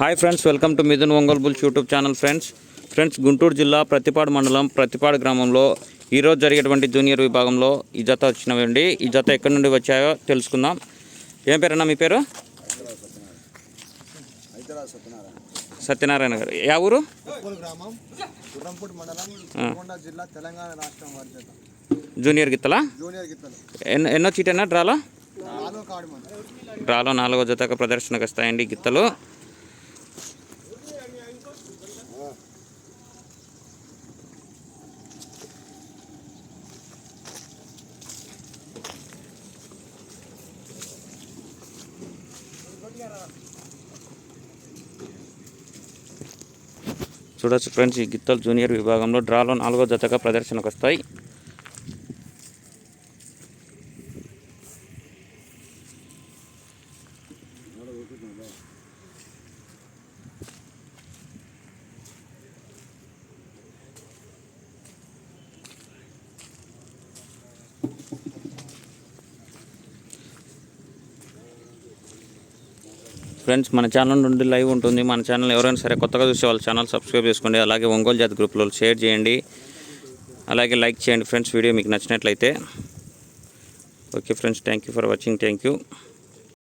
Hi friends welcome to Mithun Ongole bulls YouTube channel friends friends Guntur జిల్లా ప్రతిపాడు మండలం ప్రతిపాడు గ్రామంలో ఈరోజు జరిగేటువంటి జూనియర్ విభాగంలో ఈ జత వచ్చినవండి. ఈ జత ఎక్కడి నుండి వచ్చాయో తెలుసుకుందాం. ఏం పేరన్నా మీ పేరు? సత్యనారాయణ గారు. యా ఊరు? జూనియర్ గిత్తలా? ఎన్నో ఎన్నో చీటనా డ్రాలో? డ్రాలో నాలుగో జతక ప్రదర్శనకు వస్తాయండి గిత్తలు. చూడొచ్చు ఫ్రెండ్స్ ఈ గిత్తలు జూనియర్ విభాగంలో డ్రాలో నాలుగో జతగా ప్రదర్శనకు వస్తాయి ఫ్రెండ్స్ మన ఛానల్ నుండి లైవ్ ఉంటుంది. మన ఛానల్ ఎవరైనా సరే కొత్తగా చూసే వాళ్ళ ఛానల్ సబ్స్క్రైబ్ చేసుకోండి. అలాగే ఒంగోలు జాతి గ్రూప్లో షేర్ చేయండి. అలాగే లైక్ చేయండి ఫ్రెండ్స్ వీడియో మీకు నచ్చినట్లయితే. Okay friends thank you for watching thank you